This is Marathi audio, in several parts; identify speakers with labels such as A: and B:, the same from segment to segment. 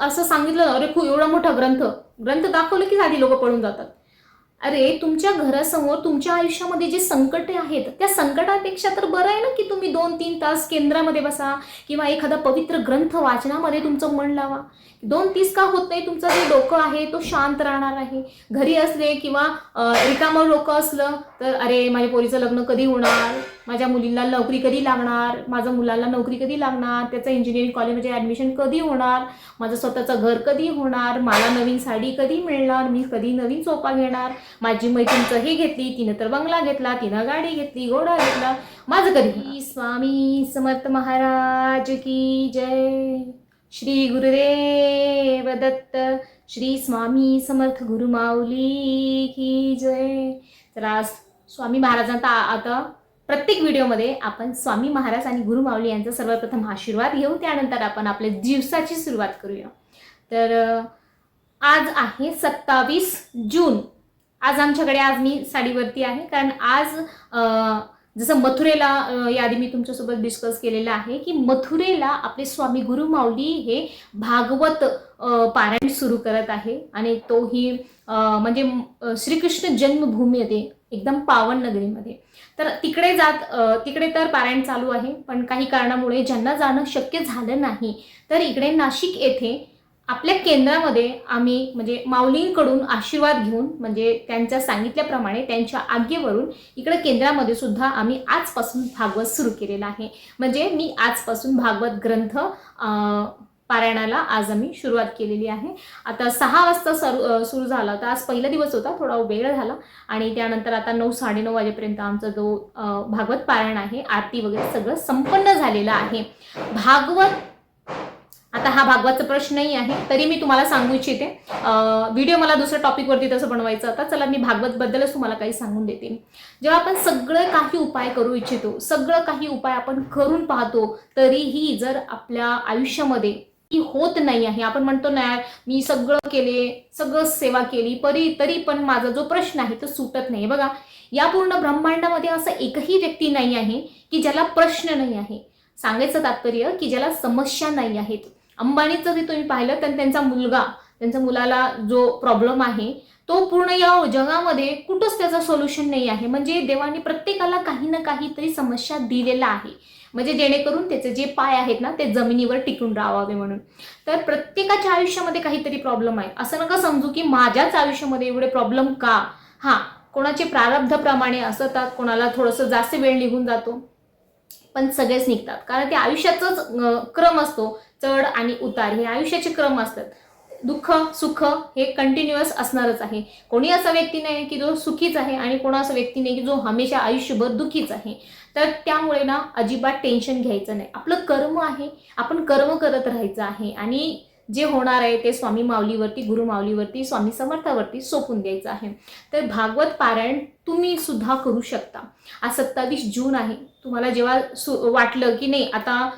A: असं सांगितलं ना, अरे खूप एवढा मोठा ग्रंथ. ग्रंथ दाखवलं की साधी लोक पळून जातात. अरे तुमच्या घरासमोर तुमच्या आयुष्यामध्ये जे संकटे आहेत त्या संकटापेक्षा तर बरं आहे ना की तुम्ही दोन तीन तास केंद्रामध्ये बसा किंवा एखादा पवित्र ग्रंथ वाचनामध्ये तुमचं मन लावा. दोन तीस का होत नाही तुमचं जे डोकं आहे तो शांत राहणार आहे. घरी असले किंवा रिकामं लोक असलं तर अरे माझ्या पोरीचं लग्न कधी होणार? माझ्या मुलीला नोकरी कधी लागणार? माझ्या मुलाला नोकरी कधी लागणार? त्याचं इंजिनिअरिंग कॉलेजमध्ये ॲडमिशन कधी होणार? माझं स्वतःचं घर कधी होणार? मला नवीन साडी कधी मिळणार? मी कधी नवीन सोफा घेणार? माझी मैत्रिणीचं हे घेतली तिनं तर बंगला घेतला तिनं गाडी घेतली घोडा घेतला. माझं कधी स्वामी समर्थ महाराज की जय. श्री गुरुदेव दत्त श्री स्वामी समर्थ गुरुमाऊली की जय. तर आज स्वामी महाराजांचा आता प्रत्येक व्हिडिओमध्ये आपण स्वामी महाराज आणि गुरुमाऊली यांचा सर्वप्रथम आशीर्वाद घेऊ त्यानंतर आपण आपल्या दिवसाची सुरुवात करूया. तर आज आहे सत्तावीस जून. आज आमच्याकडे आज मी साडीवरती आहे कारण आज जसं मथुरेला यादी याआधी मी तुमच्यासोबत डिस्कस केलेलं आहे की मथुरेला आपले स्वामी गुरु माऊली हे भागवत पारायण सुरू करत आहे. आणि तो ही म्हणजे श्रीकृष्ण जन्मभूमी येते एकदम पावन नगरीमध्ये. तर तिकडे जात तिकडे तर पारायण चालू आहे. पण काही कारणामुळे ज्यांना जाणं शक्य झालं नाही. तर इकडे नाशिक येथे आपल्या केंद्रामध्ये आम्ही म्हणजे माऊलींकडून आशीर्वाद घेऊन म्हणजे त्यांच्या सांगितल्याप्रमाणे त्यांच्या आज्ञेवरून इकडे केंद्रामध्ये सुद्धा आम्ही आजपासून भागवत सुरू केलेलं आहे. म्हणजे मी आजपासून भागवत ग्रंथ पारायणाला आज आम्ही सुरुवात केलेली आहे. आता सहा वाजता सरू सुरू झाला होता. आज पहिला दिवस होता थोडा वेळ झाला. आणि त्यानंतर आता नऊ साडेनऊ वाजेपर्यंत आमचा जो भागवत पारायण आहे आरती वगैरे सगळं संपन्न झालेलं आहे. भागवत आता हा भागवतचा प्रश्न नाही आहे. तरी मी तुम्हाला सांगू इच्छिते. व्हिडिओ मला दुसऱ्या टॉपिकवरती तसं बनवायचं होता चला मी भागवतबद्दलच तुम्हाला काही सांगून देते. जेव्हा आपण सगळं काही उपाय करू इच्छितो सगळं काही उपाय आपण करून पाहतो तरीही जर आपल्या आयुष्यामध्ये ती होत नाही आहे आपण म्हणतो ना मी सगळं केले सगळं सेवा केली परी तरी पण माझा जो प्रश्न आहे तो सुटत नाही. बघा या पूर्ण ब्रह्मांडामध्ये असं एकही व्यक्ती नाही आहे की ज्याला प्रश्न नाही आहे. सांगायचं तात्पर्य की ज्याला समस्या नाही आहेत. अंबानीचं जरी तुम्ही पाहिलं तर त्यांचा मुलगा त्यांच्या मुलाला जो प्रॉब्लेम आहे तो पूर्ण या जगामध्ये कुठंच त्याचं सोल्युशन नाही आहे. म्हणजे देवाने प्रत्येकाला काही ना काहीतरी समस्या दिलेला आहे. म्हणजे जेणेकरून त्याचे जे पाय आहेत ना ते जमिनीवर टिकून राहावे म्हणून. तर प्रत्येकाच्या आयुष्यामध्ये काहीतरी प्रॉब्लेम आहे. असं नका समजू की माझ्याच आयुष्यामध्ये एवढे प्रॉब्लेम का? हां कोणाचे प्रारब्धप्रमाणे असतात कोणाला थोडंसं जास्त वेळ निघून जातो. पण सगळेच निघतात. कारण ते आयुष्याचाच क्रम असतो चढ आणि उतार हे आयुष्याचे क्रम असतात. दुःख सुख हे कंटिन्युअस असणारच आहे. कोणी असा व्यक्ती नाही की जो सुखीच आहे आणि कोणा असा व्यक्ती नाही की जो हमेशा आयुष्यभर दुःखीच आहे. तर त्यामुळे ना अजिबात टेन्शन घ्यायचं नाही. आपलं कर्म आहे आपण कर्म करत राहायचं आहे आणि जे होणार आहे ते स्वामी माऊलीवरती गुरु माऊलीवरती स्वामी समर्थावरती सोपून द्यायचं आहे. तर भागवत पारायण तुम्ही सुद्धा करू शकता. आज सत्तावीस जून आहे. तुम्हाला जेव्हा सु वाटलं की नाही आता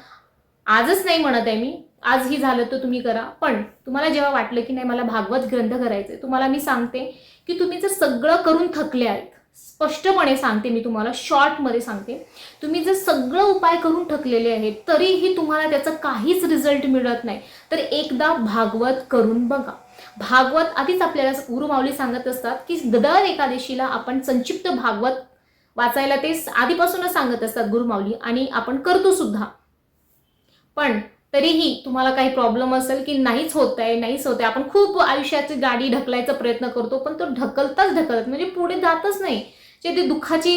A: आजच नाही म्हणत आहे मी आजही झालं तर तुम्ही करा. पण तुम्हाला जेव्हा वाटलं की नाही मला भागवत ग्रंथ करायचं आहे तुम्हाला मी सांगते की तुम्ही जर सगळं करून थकले आहेत स्पष्टपणे सांगते मी तुम्हाला शॉर्टमध्ये सांगते. तुम्ही जर सगळं उपाय करून ठकलेले आहेत तरीही तुम्हाला त्याचा काहीच रिझल्ट मिळत नाही. तर एकदा भागवत करून बघा. भागवत आधीच आपल्याला गुरुमाऊली सांगत असतात की दर एकादशीला आपण संक्षिप्त भागवत वाचायला ते आधीपासूनच सांगत असतात गुरुमाऊली आणि आपण करतो सुद्धा. पण तरीही तुम्हाला काही प्रॉब्लेम असेल की नाहीच होत आहे नाहीच होत आहे आपण खूप आयुष्याची गाडी ढकलायचा प्रयत्न करतो पण तो ढकलताच ढकलत म्हणजे पुढे जातच नाही. जे ते दुःखाची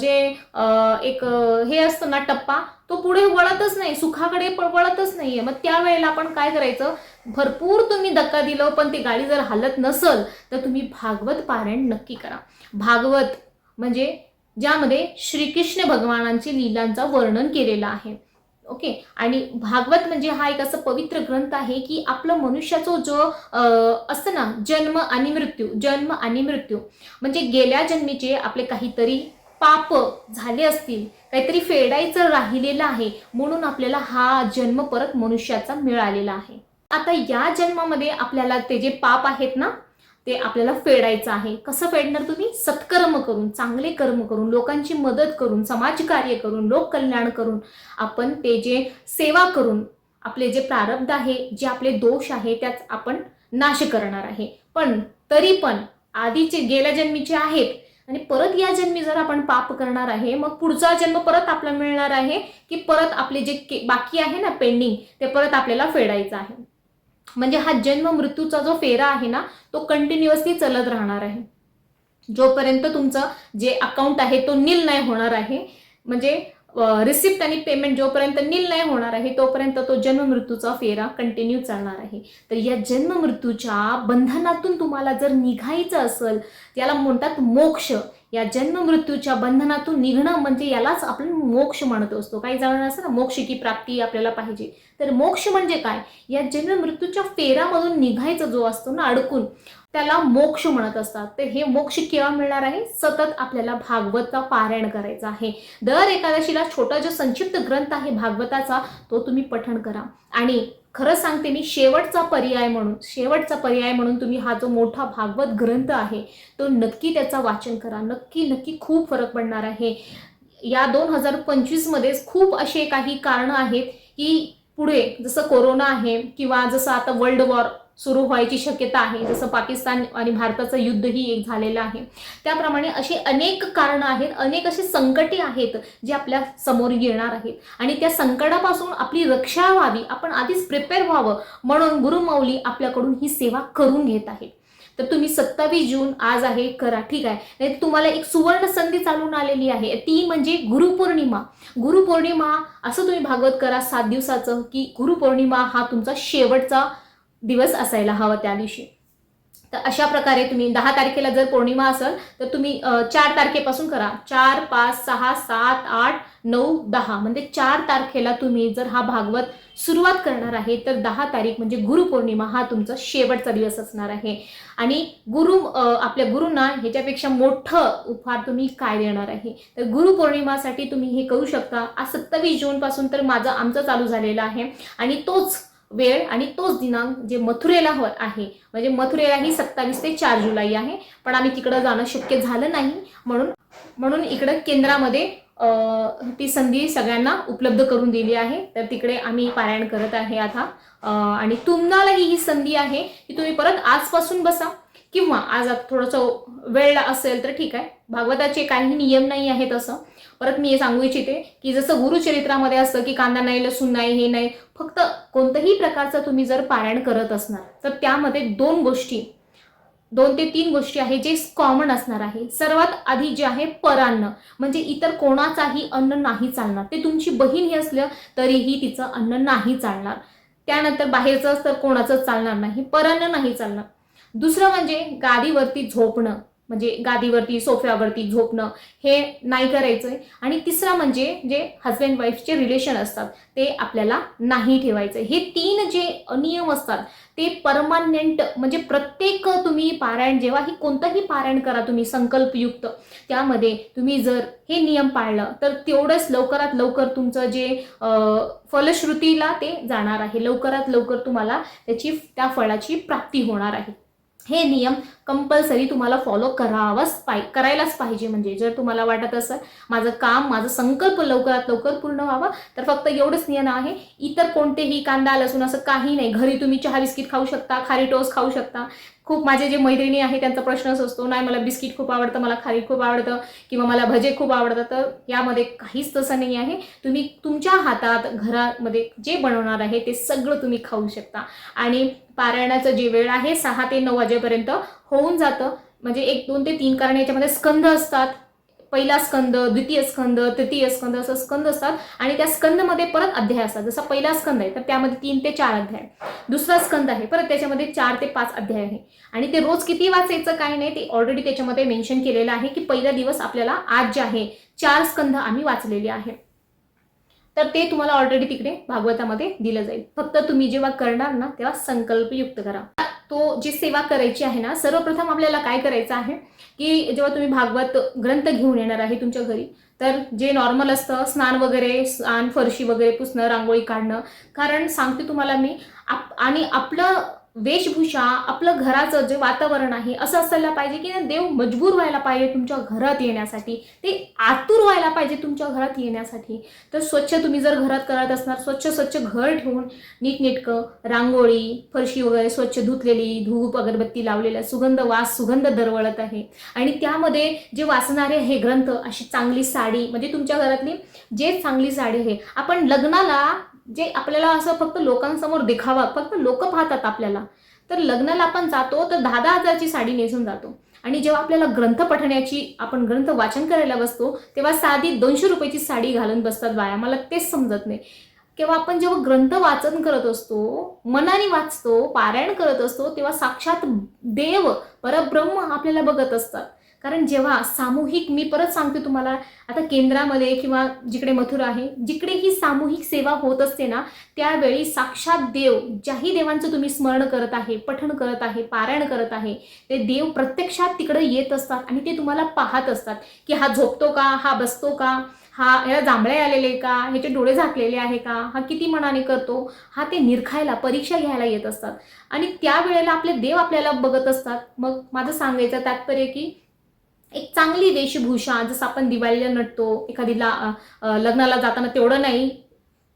A: जे एक हे असतं ना टप्पा तो पुढे वळतच नाही सुखाकडे वळतच नाहीये. मग त्यावेळेला आपण काय करायचं? भरपूर तुम्ही धक्का दिलं पण ती गाडी जर हालत नसल तर तुम्ही भागवत पारायण नक्की करा. भागवत म्हणजे ज्यामध्ये श्रीकृष्ण भगवानांची लीलांचा वर्णन केलेलं आहे. ओके? आणि भागवत म्हणजे हा एक असं पवित्र ग्रंथ आहे की आपलं मनुष्याचा जो असतं ना जन्म आणि मृत्यू जन्म आणि मृत्यू म्हणजे गेल्या जन्मीचे आपले काहीतरी पाप झाले असतील काहीतरी फेडायचं राहिलेलं आहे म्हणून आपल्याला हा जन्म परत मनुष्याचा मिळालेला आहे. आता या जन्मामध्ये आपल्याला ते जे पाप आहेत ना ते आपल्याला फेडायचं आहे. कसं फेडणार तुम्ही? सत्कर्म करून चांगले कर्म करून लोकांची मदत करून समाजकार्य करून लोककल्याण करून आपण ते जे सेवा करून आपले जे प्रारब्ध आहे जे आपले दोष आहे त्याच आपण नाश करणार आहे. पण तरी पण आधीचे गेल्या जन्मीचे आहेत आणि परत या जन्मी जर आपण पाप करणार आहे मग पुढचा जन्म परत आपला मिळणार आहे की परत आपले जे बाकी आहे ना पेंडिंग ते परत आपल्याला फेडायचं आहे. म्हणजे हा जन्म मृत्यूचा जो फेरा आहे ना तो कंटिन्युअसली चालत राहणार आहे. जोपर्यंत तुमचं जे अकाउंट आहे तो नील नाही होणार आहे. म्हणजे रिसिप्ट आणि पेमेंट जोपर्यंत नील नाही होणार आहे तोपर्यंत तो जन्म मृत्यूचा फेरा कंटिन्यू चालणार आहे. तर या जन्म मृत्यूच्या बंधनातून तुम्हाला जर निघायचं असेल त्याला म्हणतात मोक्ष. या जन्म मृत्यूच्या बंधनातून निघणं म्हणजे यालाच आपण मोक्ष म्हणत असतो. काही जणांना असं ना मोक्ष की प्राप्ती आपल्याला पाहिजे. तर मोक्ष म्हणजे काय? या जन्म मृत्यूच्या फेरामधून निघायचा जो असतो ना अडकून. त्याला मोक्ष म्हणत असतात. तर हे मोक्ष केव्हा मिळणार आहे? सतत आपल्याला भागवतचा पारायण करायचा आहे. दर एकादशीला छोटा जो संक्षिप्त ग्रंथ आहे भागवताचा तो तुम्ही पठण करा. आणि खरं सांगते मी शेवटचा पर्याय म्हणून शेवटचा पर्याय म्हणून तुम्ही हा जो मोठा भागवत ग्रंथ आहे तो नक्की त्याचा वाचन करा. नक्की नक्की खूप फरक पडणार आहे. या दोन हजार पंचवीसमध्येच खूप असे काही कारणं आहेत की पुढे जसं कोरोना आहे किंवा जसं आता वर्ल्ड वॉर सुरू व्हायची शक्यता आहे. जसं पाकिस्तान आणि भारताचं युद्धही एक झालेलं आहे. त्याप्रमाणे अशी अनेक कारणं आहेत. अनेक असे संकटे आहेत जे आपल्यासमोर येणार आहेत. आणि त्या संकटापासून आपली रक्षा व्हावी आपण आधीच प्रिपेअर व्हावं म्हणून गुरुमाऊली आपल्याकडून ही सेवा करून घेत आहे तर तुम्ही सत्तावीस जून आज आहे करा. ठीक आहे. नाही तुम्हाला एक सुवर्ण संधी चालून आलेली आहे. ती म्हणजे गुरुपौर्णिमा गुरुपौर्णिमा असं तुम्ही भागवत करा सात दिवसाचं की गुरुपौर्णिमा हा तुमचा शेवटचा दिवस असायला हवा त्या दिवशी. तर अशा प्रकारे तुम्ही दहा तारखेला जर पौर्णिमा असेल तर तुम्ही चार तारखेपासून करा. चार पाच सहा सात आठ नऊ दहा. म्हणजे चार तारखेला तुम्ही जर हा भागवत सुरुवात करणार आहे तर दहा तारीख म्हणजे गुरुपौर्णिमा हा तुमचा शेवटचा दिवस असणार आहे. आणि गुरु आपल्या गुरुंना ह्याच्यापेक्षा मोठं उपहार तुम्ही काय देणार आहे? तर गुरुपौर्णिमासाठी तुम्ही हे करू शकता. आज सत्तावीस जूनपासून तर माझं आमचं चालू झालेलं आहे. आणि तोच वेळ आणि तोच दिनांक जे मथुरेला हो आहे. म्हणजे मथुरेला ही सत्तावीस ते चार जुलै आहे. पण आम्ही तिकडं जाणं शक्य झालं नाही. म्हणून म्हणून इकडं केंद्रामध्ये ती संधी सगळ्यांना उपलब्ध करून दिली आहे. तर तिकडे आम्ही पारायण करत आहे आता. आणि तुम्हालाही ही संधी आहे की तुम्ही परत आजपासून बसा. किंवा आज आता थोडंसं वेळ असेल तर ठीक आहे. भागवताचे काही नियम नाही आहेत असं. परत मी हे सांगू इच्छिते की जसं गुरुचरित्रामध्ये असतं की कांदा नाही लसूण नाही हे नाही. फक्त कोणत्याही प्रकारचं तुम्ही जर पारायण करत असणार तर त्यामध्ये दोन गोष्टी दोन ते तीन गोष्टी आहे जे कॉमन असणार आहे. सर्वात आधी जे आहे परान्न म्हणजे इतर कोणाचाही अन्न नाही चालणार. ते तुमची बहीण ही असलं तरीही तिचं अन्न नाही चालणार. त्यानंतर बाहेरचं तर कोणाचं चालणार नाही. परान्न नाही चालणार. दुसरं म्हणजे गादीवरती झोपणं. म्हणजे गादीवरती सोफ्यावरती झोपणं हे नाही करायचं आहे आणि तिसरं म्हणजे जे हजबंड वाईफचे रिलेशन असतात ते आपल्याला नाही ठेवायचं हे तीन जे नियम असतात ते परमानंट म्हणजे प्रत्येक तुम्ही पारायण जेव्हाही कोणतंही पारायण करा तुम्ही संकल्पयुक्त त्यामध्ये तुम्ही जर हे नियम पाळलं तर तेवढंच लवकरात लवकर तुमचं जे फलश्रुतीला ते जाणार आहे. लवकरात लवकर तुम्हाला त्याची त्या फळाची प्राप्ती होणार आहे. हे नियम कंपल्सरी तुम्हाला फॉलो करावाच पाय करायलाच पाहिजे. म्हणजे जर तुम्हाला वाटत असेल माझं काम माझं संकल्प लवकरात लवकर पूर्ण व्हावं तर फक्त एवढंच नियम आहे. इतर कोणतेही कांदा लसूण असं काही नाही. घरी तुम्ही चहा बिस्किट खाऊ शकता खारी टोस खाऊ शकता. खूप माझे जे मैत्रिणी आहे त्यांचा प्रश्नच असतो नाही मला बिस्किट खूप आवडतं मला खारी खूप आवडतं किंवा मला भजे खूप आवडतं तर यामध्ये काहीच तसं नाही आहे. तुम्ही तुमच्या हातात घरामध्ये जे बनवणार आहे ते सगळं तुम्ही खाऊ शकता. आणि पारायणाचं जे वेळ आहे सहा ते नऊ वाजेपर्यंत होऊन जातं. म्हणजे एक दोन ते तीन कारण याच्यामध्ये स्कंद असतात. पहिला स्कंद द्वितीय स्कंद तृतीय स्कंद असं स्कंद असतात आणि त्या स्कंदमध्ये परत अध्याय असतात. जसा पहिला स्कंद आहे तर त्यामध्ये तीन ते चार अध्याय दुसरा स्कंद आहे परत त्याच्यामध्ये चार ते पाच अध्याय आहे. आणि ते रोज किती वाचायचं काय नाही ते ऑलरेडी त्याच्यामध्ये मेन्शन केलेलं आहे की पहिला दिवस आपल्याला आज जे आहे चार स्कंद आम्ही वाचलेले आहे. तर ते तुम्हाला ऑलरेडी तिकडे भागवतामध्ये दिलं जाईल. फक्त तुम्ही जेव्हा करणार ना तेव्हा संकल्पयुक्त करा. तो जी सेवा करायची आहे ना सर्वप्रथम आपल्याला काय करायचं आहे की जेव्हा तुम्ही भागवत ग्रंथ घेऊन येणार आहे तुमच्या घरी तर जे नॉर्मल असतं स्नान वगैरे स्नान फरशी वगैरे पुसणं रांगोळी काढणं कारण सांगते तुम्हाला मी आप आणि आपलं वेशभूषा आपलं घराचं जे वातावरण आहे असं असायला पाहिजे की देव मजबूर व्हायला पाहिजे तुमच्या घरात येण्यासाठी. ते आतुर व्हायला पाहिजे तुमच्या घरात येण्यासाठी. तर स्वच्छ तुम्ही जर घरात करत असणार स्वच्छ स्वच्छ घर ठेवून नीटनेटकं रांगोळी फरशी वगैरे स्वच्छ धुतलेली धूप अगरबत्ती लावलेला सुगंध वास सुगंध दरवळत आहे. आणि त्यामध्ये जे वाचणारे हे ग्रंथ अशी चांगली साडी म्हणजे तुमच्या घरातली जे चांगली साडी आहे आपण लग्नाला जे आपल्याला असं फक्त लोकांसमोर दिखावा फक्त लोक पाहतात आपल्याला. तर लग्नाला आपण जातो तर दहा दहा हजारची साडी नेसून जातो. आणि जेव्हा आपल्याला ग्रंथ पठण्याची आपण ग्रंथ वाचन करायला बसतो तेव्हा साधी दोनशे रुपयाची साडी घालून बसतात बाया. मला तेच समजत नाही. किंवा आपण जेव्हा ग्रंथ वाचन करत असतो मनाने वाचतो पारायण करत असतो तेव्हा साक्षात देव परब्रह्म आपल्याला बघत असतात. कारण जेव्हा सामूहिक मी परत सांगते तुम्हाला आता केंद्रामध्ये किंवा जिकडे मथुरा आहे जिकडे ही सामूहिक सेवा होत असते ना त्यावेळी साक्षात देव ज्याही देवांचं तुम्ही स्मरण करत आहे पठण करत आहे पारायण करत आहे ते देव प्रत्यक्षात तिकडे येत असतात आणि ते तुम्हाला पाहत असतात की हा झोपतो का हा बसतो का हा याला जांभळे आलेले का ह्याचे डोळे झाकलेले आहे का हा किती मनाने करतो हा ते निरखायला परीक्षा घ्यायला येत असतात. आणि त्यावेळेला आपले देव आपल्याला बघत असतात. मग माझं सांगायचं तात्पर्य की एक चांगली वेशभूषा जसं आपण दिवाळीला नटतो एखादीला लग्नाला जाताना तेवढं नाही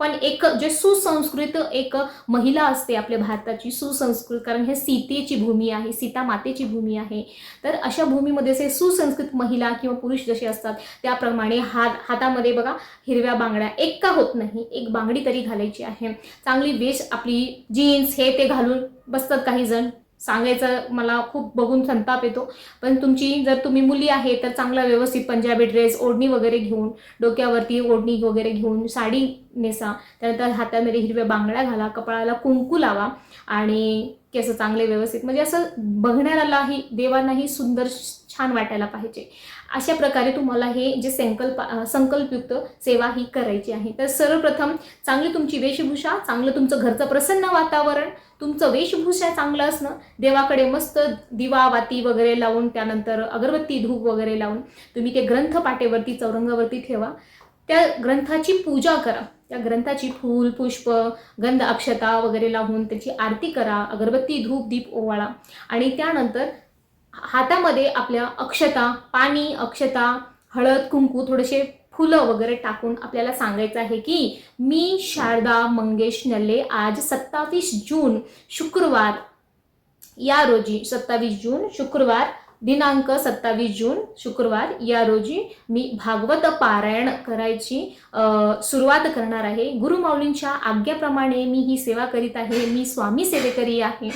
A: पण एक जे सुसंस्कृत एक महिला असते आपल्या भारताची सुसंस्कृत कारण हे सीतेची भूमी आहे सीता मातेची भूमी आहे. तर अशा भूमीमध्ये असे सुसंस्कृत महिला किंवा पुरुष जसे असतात त्याप्रमाणे हात हातामध्ये बघा हिरव्या बांगड्या एक का होत नाही एक बांगडी तरी घालायची आहे. चांगली वेश आपली जीन्स हे ते घालून बसतात काही जण. सांगायचं मला खूप बघून संताप येतो. पण तुमची जर तुम्ही मुली आहे तर चांगला व्यवस्थित पंजाबी ड्रेस ओढणी वगैरे घेऊन डोक्यावरती ओढणी वगैरे घेऊन साडी नेसा. त्यानंतर हातामध्ये हिरव्या बांगड्या घाला कपाळाला कुंकू लावा आणि केस चांगले व्यवस्थित. म्हणजे असं बघणाऱ्यालाही देवांनाही सुंदर छान वाटायला पाहिजे. अशा प्रकारे तुम्हाला हे जे संकल्प संकल्पयुक्त सेवा ही करायची आहे. तर सर्वप्रथम चांगली तुमची वेशभूषा चांगलं तुमचं घरचं प्रसन्न वातावरण तुमचं वेशभूषा चांगलं असणं देवाकडे मस्त दिवा वाती वगैरे लावून त्यानंतर अगरबत्ती धूप वगैरे लावून तुम्ही ते ग्रंथ पाटेवरती चौरंगावरती ठेवा. त्या ग्रंथाची पूजा करा. त्या ग्रंथाची फूल पुष्प गंध अक्षता वगैरे लावून त्याची आरती करा. अगरबत्ती धूप दीप ओवाळा. आणि त्यानंतर हातामध्ये आपल्या अक्षता पाणी अक्षता हळद कुंकू थोडेसे फुलं वगैरे टाकून आपल्याला सांगायचं आहे की मी शारदा मंगेश नल्ले आज सत्तावीस जून शुक्रवार या रोजी सत्तावीस जून शुक्रवार दिनांक सत्तावीस जून शुक्रवार. या रोजी मी भागवत पारायण करायची सुरुवात करणार आहे. गुरुमाऊलींच्या आज्ञेप्रमाणे मी ही सेवा करीत आहे. मी स्वामी सेवेकरी आहे.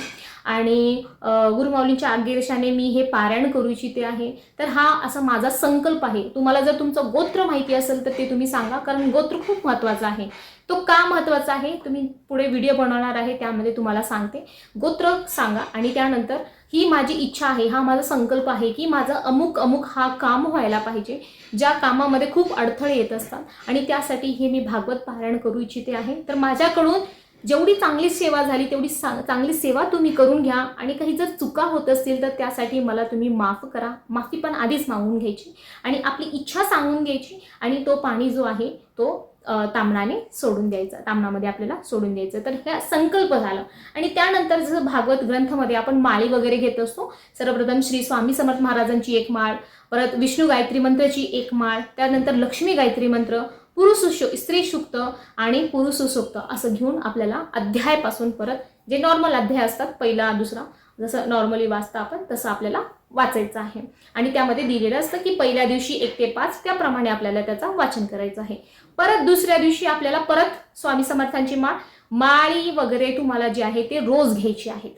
A: आणि गुरुमाऊलींच्या आज्ञेशाने मी हे पारायण करू इच्छिते आहे. तर हा असा माझा संकल्प आहे. तुम्हाला जर तुमचं गोत्र माहिती असेल तर ते तुम्ही सांगा. कारण गोत्र खूप महत्त्वाचं आहे. तो का महत्त्वाचा आहे? तुम्ही पुढे व्हिडिओ बनवणार आहे त्यामध्ये तुम्हाला सांगते. गोत्र सांगा आणि त्यानंतर ही माझी इच्छा आहे हा माझा संकल्प आहे की माझं अमुक अमुक हा काम व्हायला पाहिजे ज्या कामामध्ये खूप अडथळे येत असतात आणि त्यासाठी हे मी भागवत पारायण करू इच्छिते आहे. तर माझ्याकडून जेवढी चांगली सेवा झाली तेवढी चांगली सेवा तुम्ही करून घ्या आणि काही जर चुका होत असतील तर त्यासाठी मला तुम्ही माफ करा. माफी पण आधीच मागून घ्यायची आणि आपली इच्छा सांगून घ्यायची आणि तो पाणी जो आहे तो तांबणाने सोडून द्यायचं तांबणामध्ये आपल्याला सोडून द्यायचं. तर ह्या संकल्प झालं. आणि त्यानंतर जसं भागवत ग्रंथामध्ये आपण माळी वगैरे घेत असतो सर्वप्रथम श्री स्वामी समर्थ महाराजांची एक माळ परत विष्णू गायत्री मंत्राची एक माळ त्यानंतर लक्ष्मी गायत्री मंत्र पुरुष सु- स्त्री सुक्त आणि पुरुष सुसुक्त असं घेऊन आपल्याला अध्यायापासून परत जे नॉर्मल अध्याय असतात पहिला दुसरा जसं नॉर्मली वाचता आपण तसं आपल्याला वाचायचं आहे. आणि त्यामध्ये दिलेलं असतं की पहिल्या दिवशी एक ते पाच त्याप्रमाणे आपल्याला त्याचा वाचन करायचं आहे. परत दुसऱ्या दिवशी आपल्याला परत स्वामी समर्थांची माळ माळी वगैरे तुम्हाला जे आहे ते रोज घ्यायची आहेत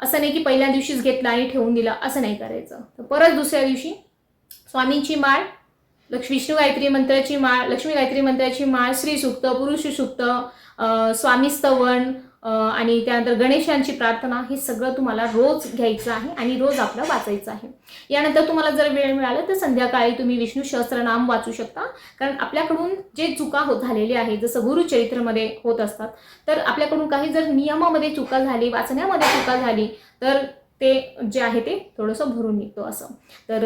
A: असं नाही की पहिल्या दिवशीच घेतलं आणि ठेवून दिलं असं नाही करायचं. तर परत दुसऱ्या दिवशी स्वामींची माळ लक्ष्मी विष्णू गायत्री मंत्राची माळ लक्ष्मी गायत्री मंत्राची माळ श्री सुक्त पुरुष सुक्त स्वामी स्तवन आणि त्यानंतर गणेशांची प्रार्थना हे सगळं तुम्हाला रोज घ्यायचं आहे आणि रोज आपलं वाचायचं आहे. यानंतर तुम्हाला जर वेळ मिळाला तर संध्याकाळी तुम्ही विष्णू सहस्रनाम वाचू शकता. कारण आपल्याकडून जे चुका होत झालेली आहे जसं गुरुचरित्रमध्ये होत असतात तर आपल्याकडून काही जर नियमामध्ये चुका झाली वाचण्यामध्ये चुका झाली तर ते जे आहे ते थोडंसं भरून निघतो असं. तर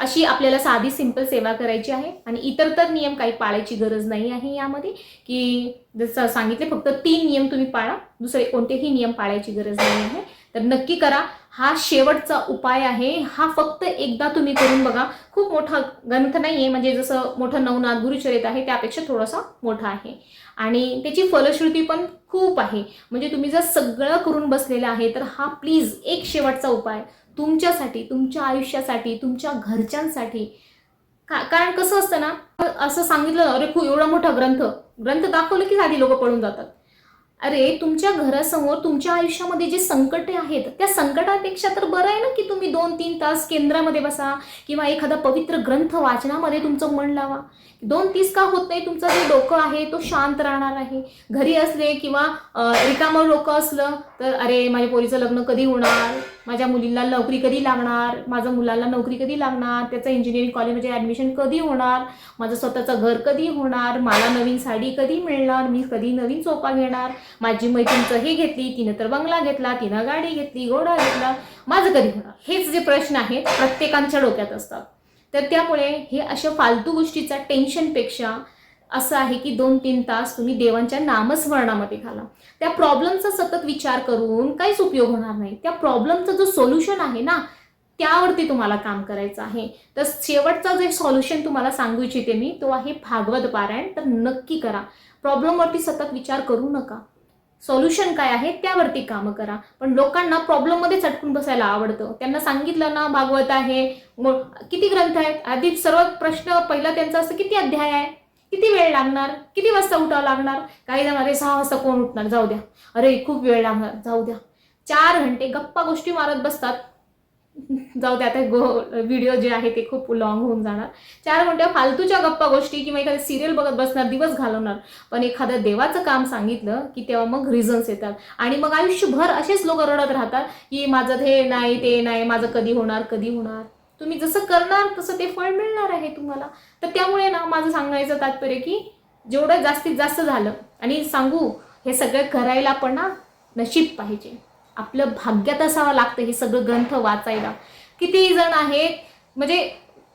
A: अशी आपल्याला साधी सिंपल सेवा करायची आहे आणि इतर तर नियम काही पाळायची गरज नाही आहे यामध्ये की जसं सांगितले फक्त तीन नियम तुम्ही पाळा. दुसरे कोणतेही नियम पाळायची गरज नाही आहे. तर नक्की करा. हा शेवटचा उपाय आहे. हा फक्त एकदा तुम्ही करून बघा. खूप मोठा ग्रंथ नाही आहे म्हणजे जसं मोठं नवनाथ गुरुचरित आहे त्यापेक्षा थोडासा मोठा आहे. आणि त्याची फलश्रुती पण खूप आहे. म्हणजे तुम्ही जर सगळं करून बसलेलं आहे तर हा प्लीज एक शेवटचा उपाय. तुमच्यासाठी तुमच्या आयुष्यासाठी तुमच्या घरच्यांसाठी. का कारण कसं असतं ना असं सांगितलं अरे खूप एवढा मोठा ग्रंथ. ग्रंथ दाखवलं की आधी लोक पळून जातात. अरे तुमच्या घरासमोर तुमच्या आयुष्यामध्ये जे संकटे आहेत त्या संकटापेक्षा तर बरं आहे ना की तुम्ही दोन तीन तास केंद्रामध्ये बसा किंवा एखादा पवित्र ग्रंथ वाचनामध्ये तुमचं मन लावा. दोन तीस का होत नाही? तुमचं जे डोकं आहे तो शांत राहणार आहे. घरी असले किंवा रिकामं डोकं असलं तर अरे माझ्या पोरीचं लग्न कधी होणार? माझ्या मुलीला नोकरी कधी लागणार? माझ्या मुलाला नोकरी कधी लागणार? त्याचं इंजिनिअरिंग कॉलेजमध्ये ॲडमिशन कधी होणार? माझं स्वतःचं घर कधी होणार? मला नवीन साडी कधी मिळणार? मी कधी नवीन सोफा घेणार? माझी मैत्रिणीचं हे घेतली तिनं तर बंगला घेतला तिनं गाडी घेतली घोडा घेतला. माझं कधी होणार? हेच जे प्रश्न आहेत प्रत्येकांच्या डोक्यात असतात. तर त्यामुळे हे अशा फालतू गोष्टीचा टेन्शनपेक्षा असं आहे की दोन तीन तास तुम्ही देवांच्या नामस्मरणामध्ये घाला. त्या प्रॉब्लेमचा सतत विचार करून काहीच उपयोग होणार नाही. त्या प्रॉब्लेमचं जो सोल्युशन आहे ना त्यावरती तुम्हाला काम करायचं आहे. तर शेवटचा जे सॉल्युशन तुम्हाला सांगू इच्छिते मी तो आहे भागवत पारायण. तर नक्की करा. प्रॉब्लेमवरती सतत विचार करू नका. सोल्युशन काय आहे त्यावरती कामं करा. पण लोकांना प्रॉब्लेममध्ये चटकून बसायला आवडतं. त्यांना सांगितलं ना भागवत आहे. मग किती ग्रंथ आहेत? आधी सर्व प्रश्न पहिला त्यांचा असं किती अध्याय आहे? किती वेळ लागणार? किती वाजता उठावं लागणार? काही जण अरे सहा वाजता कोण उठणार? जाऊ द्या. अरे खूप वेळ लागणार. जाऊ द्या. चार घंटे गप्पा गोष्टी मारत बसतात. जाऊ द्या आता गो व्हिडिओ जे आहे ते खूप लॉंग होऊन जाणार. चार म्हणते फालतूच्या गप्पा गोष्टी किंवा एखादी सिरियल बघत बसणार दिवस घालवणार. पण एखादं देवाचं काम सांगितलं की तेव्हा मग रिझन्स येतात. आणि मग आयुष्यभर असेच लोक रडत राहतात की माझं हे नाही ते नाही माझं कधी होणार कधी होणार. तुम्ही जसं करणार तसं ते फळ मिळणार आहे तुम्हाला. तर त्यामुळे ना माझं सांगायचं तात्पर्य की जेवढं जास्तीत जास्त झालं आणि सांगू हे सगळं करायला पण ना नशीब पाहिजे. आपलं भाग्यात असावं लागतं हे सगळं ग्रंथ वाचायला. किती जण आहेत म्हणजे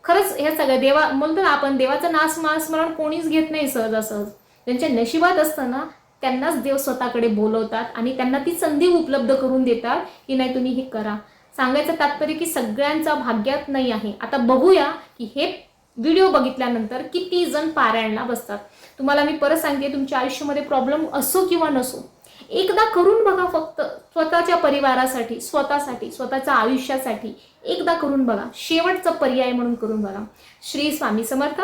A: खरंच हे सगळं देवा म्हणतो ना आपण देवाचं नास स्मरण कोणीच घेत नाही सहजासहज. त्यांच्या नशिबात असतं ना त्यांनाच देव स्वतःकडे बोलवतात आणि त्यांना ती संधी उपलब्ध करून देतात की नाही तुम्ही हे करा. सांगायचं तात्पर्य की सगळ्यांचा भाग्यात नाही आहे. आता बघूया की हे व्हिडिओ बघितल्यानंतर किती जण पारायणला बसतात. तुम्हाला मी परत सांगते तुमच्या आयुष्यामध्ये प्रॉब्लेम असो किंवा नसो एकदा करून बघा फक्त. स्वतःच्या परिवारासाठी स्वतःसाठी स्वतःच्या आयुष्यासाठी एकदा करून बघा. शेवटचा पर्याय म्हणून करून बघा. श्री स्वामी समर्थ.